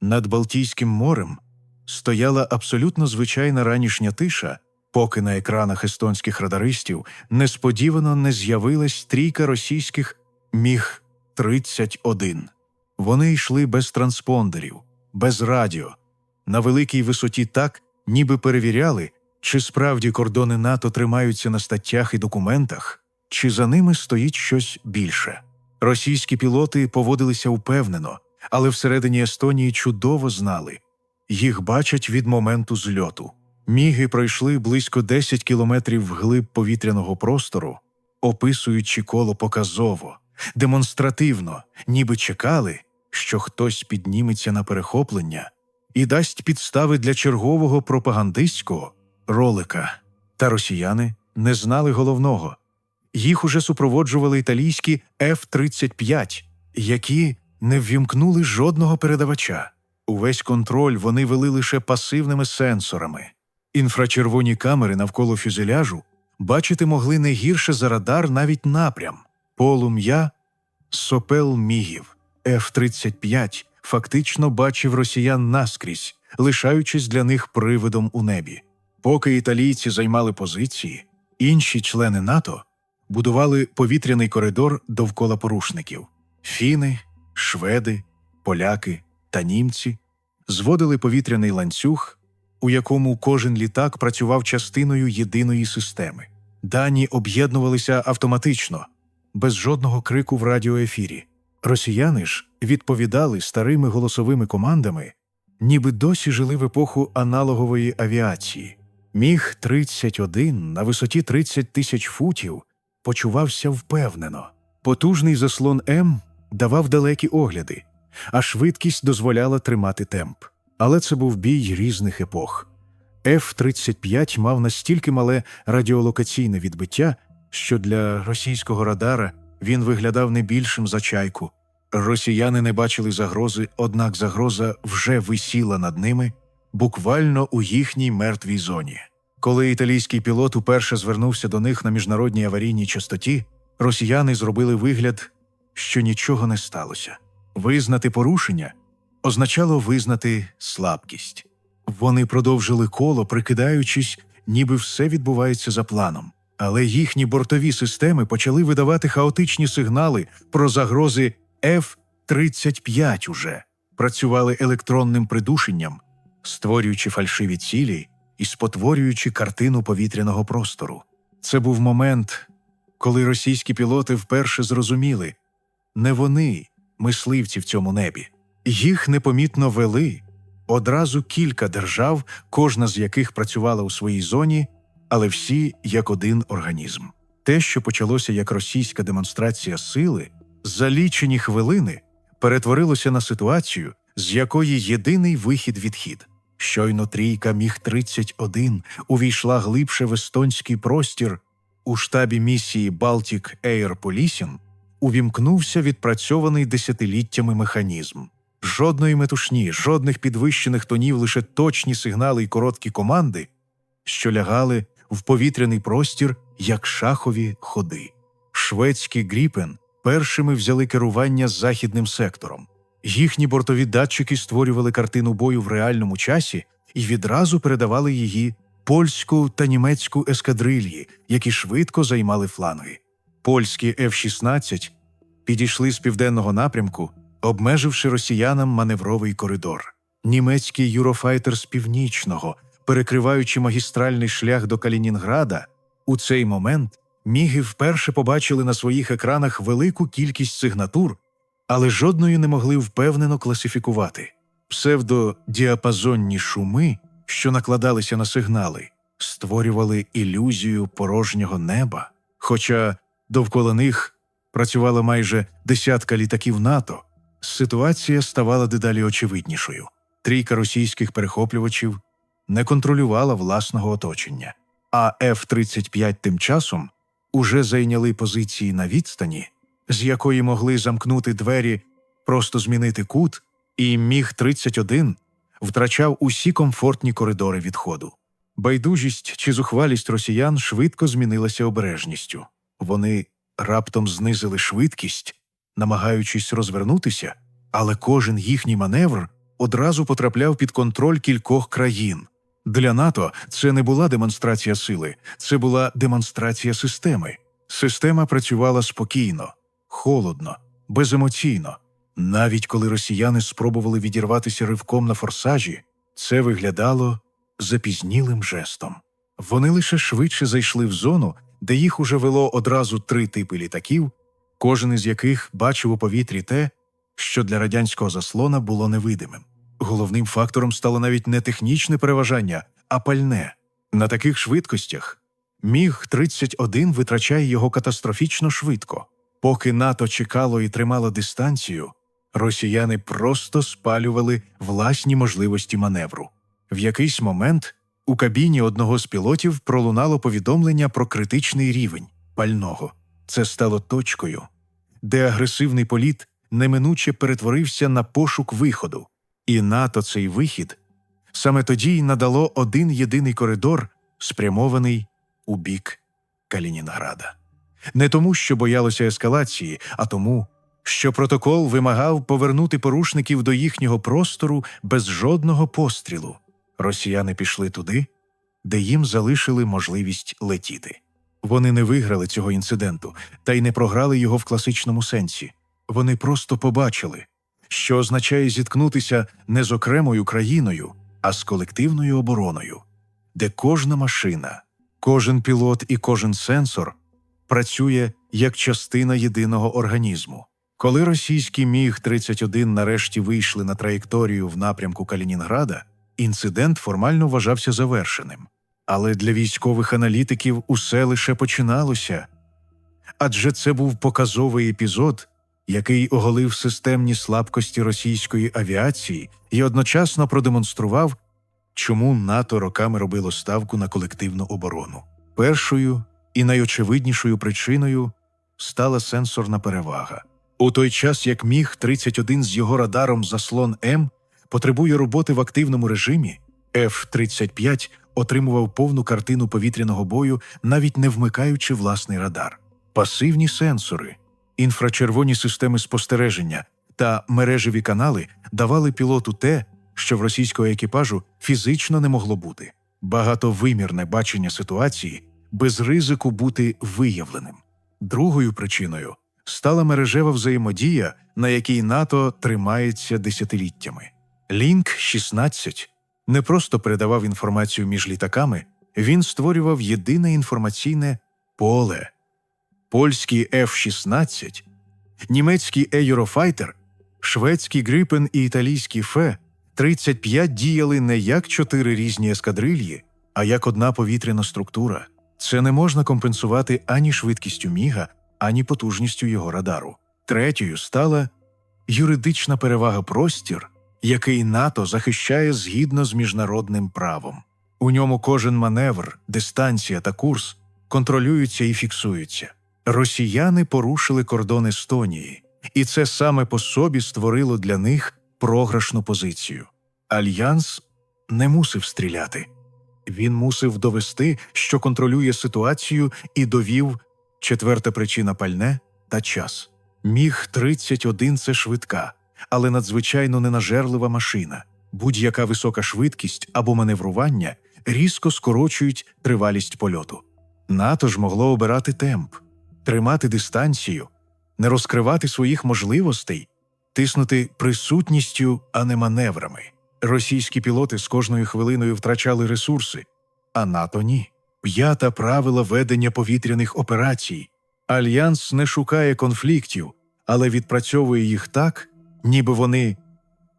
Над Балтійським морем стояла абсолютно звичайна ранішня тиша, поки на екранах естонських радаристів несподівано не з'явилась трійка російських міг 31 Вони йшли без транспондерів, без радіо, на великій висоті так, ніби перевіряли, чи справді кордони НАТО тримаються на статтях і документах, чи за ними стоїть щось більше. Російські пілоти поводилися впевнено, але всередині Естонії чудово знали їх бачать від моменту зльоту. Міги пройшли близько 10 кілометрів вглиб повітряного простору, описуючи коло показово, демонстративно, ніби чекали, що хтось підніметься на перехоплення і дасть підстави для чергового пропагандистського ролика. Та росіяни не знали головного. Їх уже супроводжували італійські F-35, які не ввімкнули жодного передавача. Увесь контроль вони вели лише пасивними сенсорами. Інфрачервоні камери навколо фюзеляжу бачити могли не гірше за радар навіть напрям. Полум'я сопел мігів. F-35 фактично бачив росіян наскрізь, лишаючись для них привидом у небі. Поки італійці займали позиції, інші члени НАТО будували повітряний коридор довкола порушників. Фіни, шведи, поляки та німці зводили повітряний ланцюг, у якому кожен літак працював частиною єдиної системи. Дані об'єднувалися автоматично, без жодного крику в радіоефірі. Росіяни ж відповідали старими голосовими командами, ніби досі жили в епоху аналогової авіації. Міг 31 на висоті 30 тисяч футів почувався впевнено. Потужний заслон М давав далекі огляди, а швидкість дозволяла тримати темп. Але це був бій різних епох. F-35 мав настільки мале радіолокаційне відбиття, що для російського радара він виглядав не більшим за чайку. Росіяни не бачили загрози, однак загроза вже висіла над ними, буквально у їхній мертвій зоні. Коли італійський пілот уперше звернувся до них на міжнародній аварійній частоті, росіяни зробили вигляд, що нічого не сталося. Визнати порушення означало визнати слабкість. Вони продовжили коло, прикидаючись, ніби все відбувається за планом. Але їхні бортові системи почали видавати хаотичні сигнали про загрози F-35 уже працювали електронним придушенням, створюючи фальшиві цілі і спотворюючи картину повітряного простору. Це був момент, коли російські пілоти вперше зрозуміли не вони, мисливці в цьому небі. Їх непомітно вели одразу кілька держав, кожна з яких працювала у своїй зоні, але всі як один організм. Те, що почалося як російська демонстрація сили, за лічені хвилини перетворилося на ситуацію, з якої єдиний вихід відхід. Щойно трійка міг 31 увійшла глибше в естонський простір у штабі місії Baltic Air Policing увімкнувся відпрацьований десятиліттями механізм. Жодної метушні, жодних підвищених тонів, лише точні сигнали й короткі команди, що лягали в повітряний простір, як шахові ходи. Шведські Гріпен першими взяли керування західним сектором. Їхні бортові датчики створювали картину бою в реальному часі і відразу передавали її польську та німецьку ескадрильї, які швидко займали фланги. Польські F-16 підійшли з південного напрямку, обмеживши росіянам маневровий коридор. Німецький Юрофайтер з північного, перекриваючи магістральний шлях до Калінінграда, у цей момент міги вперше побачили на своїх екранах велику кількість сигнатур, але жодної не могли впевнено класифікувати. Псевдодіапазонні шуми, що накладалися на сигнали, створювали ілюзію порожнього неба. Хоча довкола них працювала майже десятка літаків НАТО, ситуація ставала дедалі очевиднішою. Трійка російських перехоплювачів не контролювала власного оточення, а F-35 тим часом уже зайняли позиції на відстані, з якої могли замкнути двері, просто змінити кут, і міг 31 втрачав усі комфортні коридори відходу. Байдужість чи зухвалість росіян швидко змінилася обережністю. Вони раптом знизили швидкість, намагаючись розвернутися, але кожен їхній маневр одразу потрапляв під контроль кількох країн. Для НАТО це не була демонстрація сили, це була демонстрація системи. Система працювала спокійно, холодно, беземоційно. Навіть коли росіяни спробували відірватися ривком на форсажі, це виглядало запізнілим жестом. Вони лише швидше зайшли в зону, де їх уже вело одразу три типи літаків, кожен із яких бачив у повітрі те, що для радянського заслона було невидимим. Головним фактором стало навіть не технічне переважання, а пальне. На таких швидкостях Міг 31 витрачає його катастрофічно швидко. Поки НАТО чекало і тримало дистанцію, росіяни просто спалювали власні можливості маневру. В якийсь момент у кабіні одного з пілотів пролунало повідомлення про критичний рівень пального. Це стало точкою, де агресивний політ неминуче перетворився на пошук виходу, і НАТО цей вихід саме тоді й надало один єдиний коридор, спрямований у бік Калінінграда. Не тому, що боялося ескалації, а тому, що протокол вимагав повернути порушників до їхнього простору без жодного пострілу. Росіяни пішли туди, де їм залишили можливість летіти. Вони не виграли цього інциденту та й не програли його в класичному сенсі. Вони просто побачили, що означає зіткнутися не з окремою країною, а з колективною обороною, де кожна машина, кожен пілот і кожен сенсор працює як частина єдиного організму. Коли російські міг 31 нарешті вийшли на траєкторію в напрямку Калінінграда, інцидент формально вважався завершеним. Але для військових аналітиків усе лише починалося. Адже це був показовий епізод, який оголив системні слабкості російської авіації і одночасно продемонстрував, чому НАТО роками робило ставку на колективну оборону. Першою і найочевиднішою причиною стала сенсорна перевага. У той час, як міг 31 з його радаром заслон М потребує роботи в активному режимі, F-35 отримував повну картину повітряного бою, навіть не вмикаючи власний радар. Пасивні сенсори, інфрачервоні системи спостереження та мережеві канали давали пілоту те, що в російського екіпажу фізично не могло бути багатовимірне бачення ситуації без ризику бути виявленим. Другою причиною стала мережева взаємодія, на якій НАТО тримається десятиліттями. Лінк 16 не просто передавав інформацію між літаками, він створював єдине інформаційне поле. Польський F-16, німецький Eurofighter, шведський Грипен і італійський Фе 35 діяли не як чотири різні ескадрильї, а як одна повітряна структура. Це не можна компенсувати ані швидкістю міга, ані потужністю його радару. Третьою стала юридична перевага простір, який НАТО захищає згідно з міжнародним правом. У ньому кожен маневр, дистанція та курс контролюються і фіксуються. Росіяни порушили кордон Естонії, і це саме по собі створило для них програшну позицію. Альянс не мусив стріляти. Він мусив довести, що контролює ситуацію, і довів четверта причина пальне та час. Міг 31 це швидка, але надзвичайно ненажерлива машина. Будь-яка висока швидкість або маневрування різко скорочують тривалість польоту. НАТО ж могло обирати темп, тримати дистанцію, не розкривати своїх можливостей, тиснути присутністю, а не маневрами. Російські пілоти з кожною хвилиною втрачали ресурси, а НАТО ні. П'ята правила ведення повітряних операцій. Альянс не шукає конфліктів, але відпрацьовує їх так, ніби вони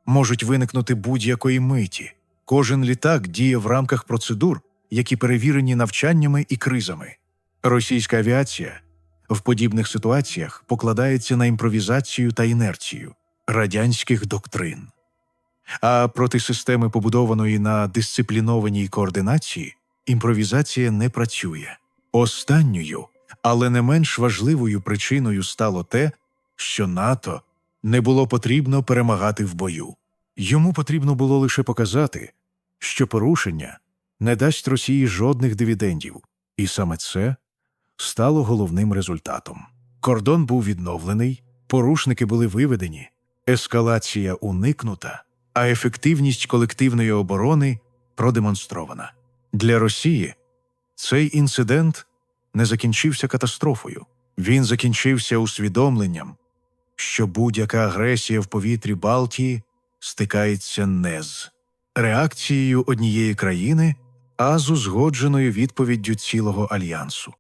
можуть виникнути будь-якої миті. Кожен літак діє в рамках процедур, які перевірені навчаннями і кризами. Російська авіація в подібних ситуаціях покладається на імпровізацію та інерцію радянських доктрин. А проти системи, побудованої на дисциплінованій координації, імпровізація не працює. Останньою, але не менш важливою причиною стало те, що НАТО не було потрібно перемагати в бою. Йому потрібно було лише показати, що порушення не дасть Росії жодних дивідендів, і саме це стало головним результатом. Кордон був відновлений, порушники були виведені, ескалація уникнута, а ефективність колективної оборони продемонстрована. Для Росії цей інцидент не закінчився катастрофою. Він закінчився усвідомленням, що будь-яка агресія в повітрі Балтії стикається не з реакцією однієї країни, а з узгодженою відповіддю цілого альянсу.